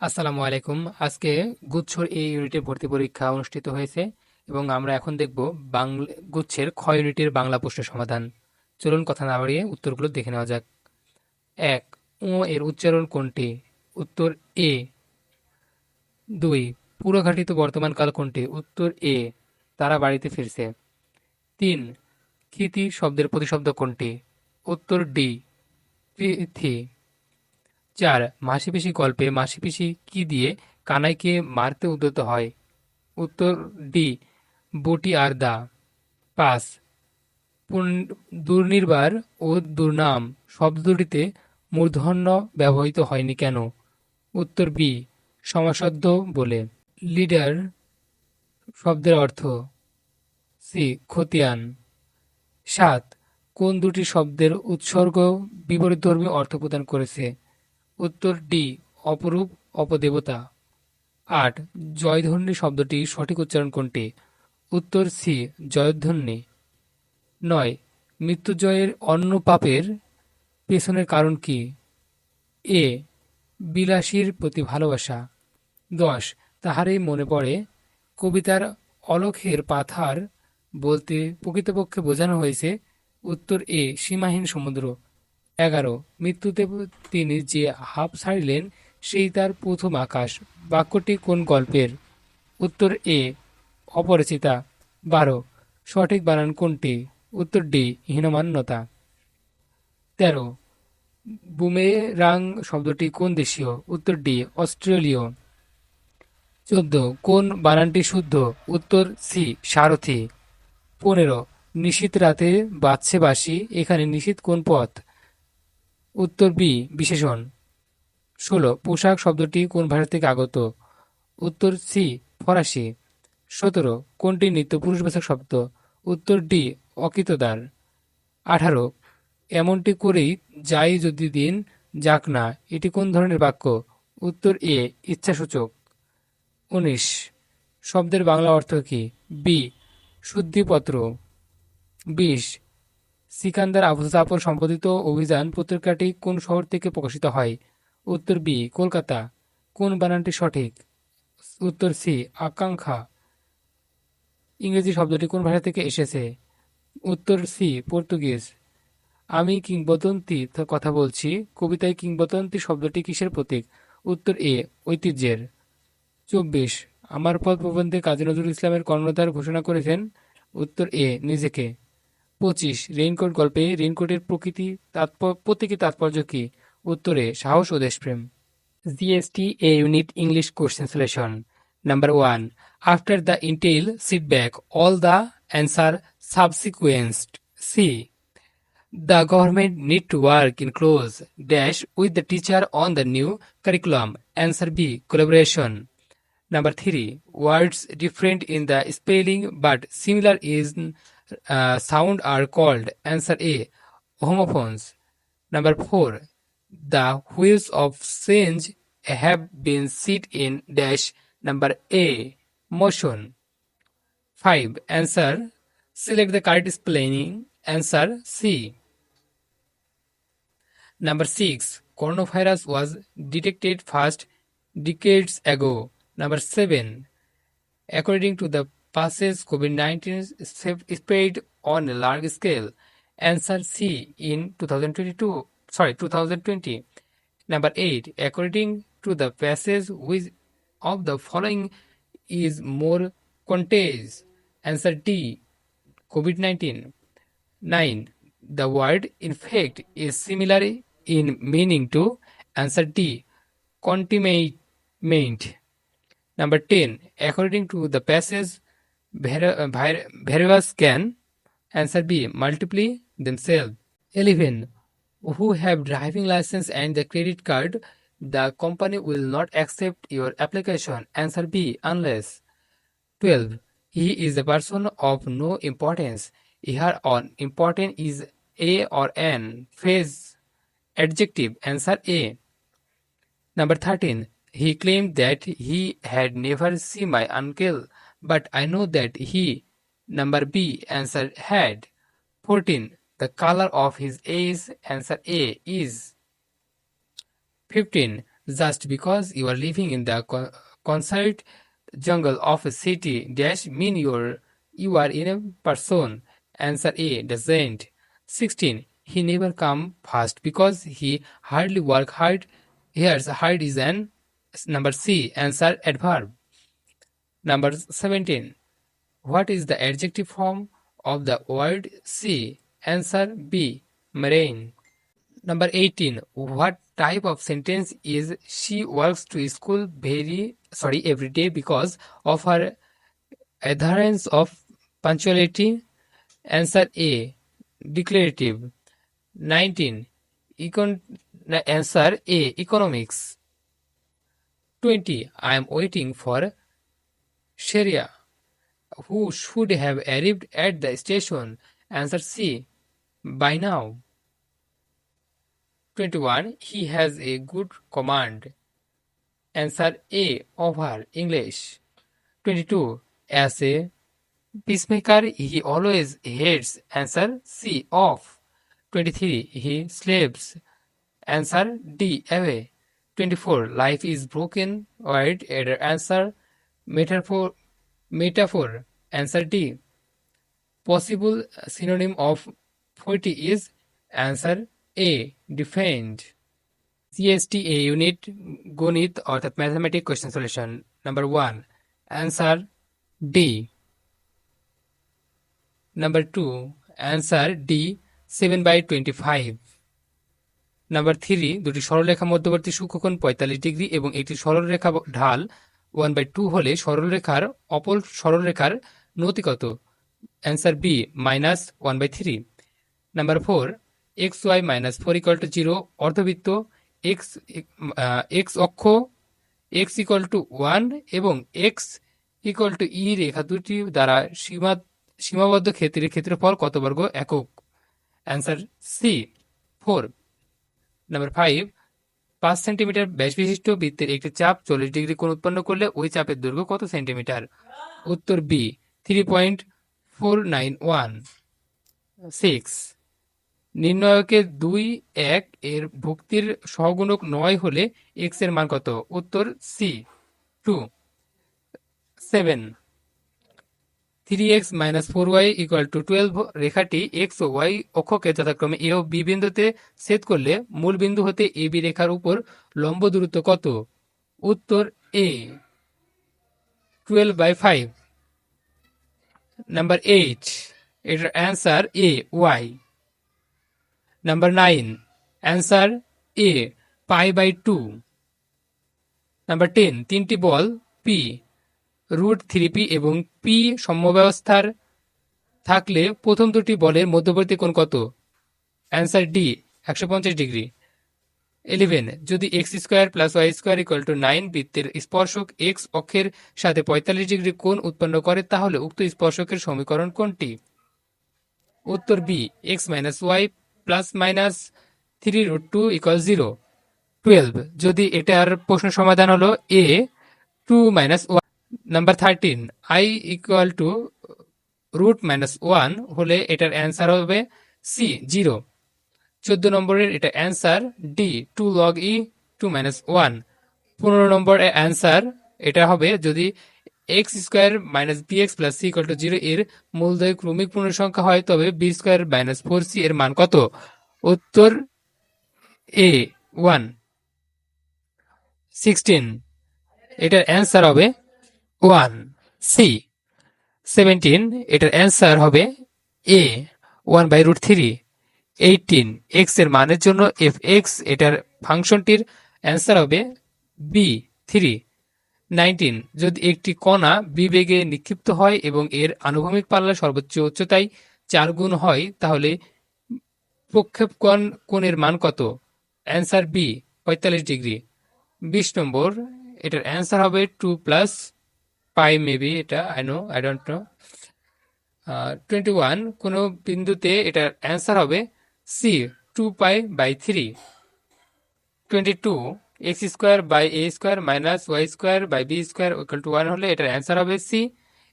আসসালামু আলাইকুম। আজকে গুচ্ছর এই ইউনিটের ভর্তি পরীক্ষা অনুষ্ঠিত হয়েছে এবং আমরা এখন দেখব বাংলা, গুচ্ছের খ ইউনিটের বাংলা প্রশ্নের সমাধান। চলুন কথা না বাড়িয়ে উত্তরগুলো দেখে নেওয়া যাক। এক ও এর উচ্চারণ কোনটি? উত্তর এ। দুই, পুরঘাটিত বর্তমানকাল কোনটি? উত্তর এ। তারা বাড়িতে ফিরছে। তিন ক্ষিতি শব্দের প্রতিশব্দ কোনটি? উত্তর ডি। পৃথি চার মাসিপিসি গল্পে মাসিপিসি কি দিয়ে কানাইকে মারতে উদ্যত হয়? উত্তর ডি, বটি আর দা। পাঁচ দুর্নির্বার ও দুর্নাম শব্দ দুটিতে মূর্ধন্য ব্যবহৃত হয়নি কেন? উত্তর বি সমাসদ্ধ বলে। লিডার শব্দের অর্থ সি, খতিয়ান। সাত, কোন দুটি শব্দের উৎসর্গ বিপরীতধর্মী অর্থ প্রদান করেছে? উত্তর ডি, অপরূপ অপদেবতা। আট, জয়ধ্বনি শব্দটি সঠিক উচ্চারণ কোনটি? উত্তর সি, জয়ধ্বনি। নয় মৃত্যুজয়ের অন্য পাপের পেছনের কারণ কি? এ, বিলাসীর প্রতি ভালোবাসা। দশ, তাহারই মনে পড়ে কবিতার অলখের পাথার বলতে প্রকৃতপক্ষে বোঝানো হয়েছে উত্তর এ, সীমাহীন সমুদ্র। এগারো। মৃত্যুতে তিনি যে হাঁপ ছাড়িলেন, সেই তার প্রথম আকাশ। বাক্যটি কোন গল্পের? উত্তর এ, অপরিচিতা। বারো, সঠিক বানান কোনটি? উত্তর ডি, হীনমান্যতা। তেরো, বুমেরাং শব্দটি কোন দেশীয়? উত্তর ডি, অস্ট্রেলীয়। চোদ্দ, কোন বানানটি শুদ্ধ? উত্তর সি, সারথি। পনেরো নিশীত রাতে বাজছে বাসি, এখানে নিশীত কোন পথ? উত্তর বি, বিশেষণ। ষোলো, পোশাক শব্দটি কোন ভাষা থেকে আগত? উত্তর সি, ফরাসি। সতেরো, কোনটি নিত্য পুরুষবাচক শব্দ? উত্তর ডি, অকিতদার। আঠারো, এমনটি করেই যাই যদি দিন যাক না, এটি কোন ধরনের বাক্য? উত্তর এ, ইচ্ছাসূচক। উনিশ, শব্দের বাংলা অর্থ কি? বি, শুদ্ধিপত্র। বিশ সিকান্দার আবু জাফর সম্পাদিত অভিযান পত্রিকাটি কোন শহর থেকে প্রকাশিত হয়? উত্তর বি, কলকাতা। কোন বানানটি সঠিক? উত্তর সি, আকাঙ্ক্ষা। ইংরেজি শব্দটি কোন ভাষা থেকে এসেছে? উত্তর সি, পর্তুগিজ। আমি কিংবদন্তি কথা বলছি, কবিতায় কিংবদন্তি শব্দটি কিসের প্রতীক? উত্তর এ, ঐতিহ্যের। চব্বিশ, আমার পথ প্রবন্ধে কাজী নজরুল ইসলামের কর্ণধার ঘোষণা করেছেন, উত্তর এ, নিজেকে। পঁচিশ রেইনকোট গল্পে রেইনকোটের প্রকৃতি তাৎপর্য প্রতীকী তাৎপর্য কি উত্তরে সাহস ও দেশপ্রেম GST A unit English question solution number one after the intel sit back all the answer subsequenced C The government need to work in close dash with the teacher on the new curriculum. Answer B. Collaboration. Number three. Words different in the spelling but similar in uh, sound are called. Answer A. Homophones. Number four. The wheels of change have been set in dash. Number A. Motion. 5. Answer. Select the correct spelling. Answer C. Number 6. Coronavirus was detected first decades ago. Number 7. According to the passage, COVID-19 spread on a large scale. Answer C in 2022. Sorry, 2020. Number 8. According to the passage, which of the following is more contagious? Answer D. COVID-19. 9. The word infect is similar in meaning to answer D. Contaminate. Number 10. According to the passage, var- var- can answer B. Multiply themselves. 11. Who have driving license and the credit card, the company will not accept your application. Answer B. Unless. 12. He is a person of no importance. Here on important is a or an phrase adjective. Answer A. Number 13. He claimed that he had never seen my uncle, but I know that he. Number B. Answer had. 14. The color of his eyes. Answer A is. 15. Just because you are living in the co- concert jungle of a city dash mean you're you are in a person. Answer A doesn't. 16. He never come fast because he hardly work hard. Here's hard is an number C. Answer adverb. Number 17. What is the adjective form of the word sea? Answer B. Marine. Number 18. What type of sentence is she works to school very sorry every day because of her adherence of punctuality? Answer A. Declarative. 19. Econ- answer A. Economics. 20. I am waiting for Sharia who should have arrived at the station? Answer C. By now. 21. He has a good command. Answer A. Over English. 22. As a peacemaker, he always hates. Answer C. Off. 23. He sleeps. Answer D. Away. 24. Life is broken. Word. Answer metaphor. Metaphor. Answer D. Possible synonym of 40 is answer A. Defend. A unit গণিত অর্থাৎ mathematic question solution number one answer D number two answer D seven by twenty five number three দুটি সরলরেখা মধ্যবর্তী সূক্ষ্মকোণ পঁয়তাল্লিশ degree এবং একটি সরলরেখা ঢাল ওয়ান বাই টু হলে সরলরেখার অপর সরলরেখার নতি কত answer B minus one by three. Number four, X Y minus four equal to zero অর্ধবৃত্ত, X X অক্ষ, এক্স ইকাল টু ওয়ান এবং এক্স ইকাল টু ই রেখা দুটি দ্বারা সীমা, সীমাবদ্ধ ক্ষেত্রের ক্ষেত্রফল কত বর্গ একক? Answer C, four. Number five পাঁচ সেন্টিমিটার ব্যাস বিশিষ্ট বৃত্তের একটি চাপ চল্লিশ ডিগ্রি কোণ উৎপন্ন করলে ওই চাপের দৈর্ঘ্য কত সেন্টিমিটার? উত্তর B three point four nine one six নির্ণয়কে দুই, এক এর ভুক্তির সহগুণক নয় হলে এক্সের মান কত? উত্তর C two seven three X minus four Y equal to twelve রেখাটি এক্স ও ওয়াই অক্ষকে যথাক্রমে এ ও বি বিন্দুতে ছেদ করলে মূল বিন্দু হতে এ বি রেখার উপর লম্ব দূরত্ব কত? উত্তর A. Twelve by five. Number eight. এটার answer A, Y. Number nine. Answer A, pi by two. Number ten, তিনটি বল পি। রুট থ্রি পি এবং পি সমব্যবস্থার থাকলে প্রথম দুটি বলের মধ্যবর্তী কোণ কত? অ্যান্সার ডি একশো পঞ্চাশ ডিগ্রি। ইলেভেন যদি X square plus Y square equal to nine বৃত্তের স্পর্শক এক্স অক্ষের সাথে পঁয়তাল্লিশ ডিগ্রি কোণ উৎপন্ন করে, তাহলে উক্ত স্পর্শকের সমীকরণ কোনটি? উত্তর B X minus Y plus minus three root two equal zero zero twelve এটার প্রশ্ন সমাধান হলো A two minus one number thirteen I equal to root minus one হলে এটার অ্যান্সার হবে সি জিরো চোদ্দ নম্বরের এটা answer D two log E two minus one পনেরো নম্বরের অ্যান্সার এটা হবে যদি X square minus B X plus C equal to zero এর মূলদয় ক্রমিক পূর্ণ সংখ্যা হয়, তবে B square minus four C এর মান কত? উত্তর এ ওয়ান সিক্সটিন এটার অ্যান্সার হবে ওয়ান, সি। সেভেন্টিন, এটার অ্যান্সার হবে A, one by root three. Eighteen, এক্সের মানের জন্য এফ এক্স, এটার ফাংশনটির অ্যান্সার হবে বি, থ্রি। নাইনটিন, যদি একটি কণা বিবেগে নিক্ষিপ্ত হয় এবং এর আনুভূমিক পাল্লা সর্বোচ্চ উচ্চতায় চার গুণ হয়, তাহলে প্রক্ষেপণ কোণের মান কত? অ্যান্সার বি, পঁয়তাল্লিশ ডিগ্রি। বিশ নম্বর, এটার অ্যান্সার হবে টু প্লাস পাই মেবি এটা I know I don't know twenty one কোনো বিন্দুতে এটার অ্যান্সার হবে C two pi by three twenty two X square by A square minus Y square by B square equal to one হলে এটার answer হবে C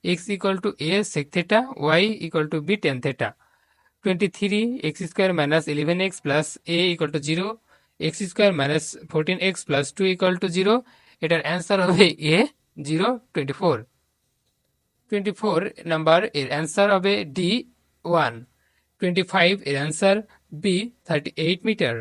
X equal to A sec theta Y equal to B tan theta twenty three X square minus eleven X plus A equal to zero X square minus fourteen X plus two equal to zero এটার answer হবে A zero twenty four twenty four number এর answer হবে D one twenty five এর answer B thirty eight metre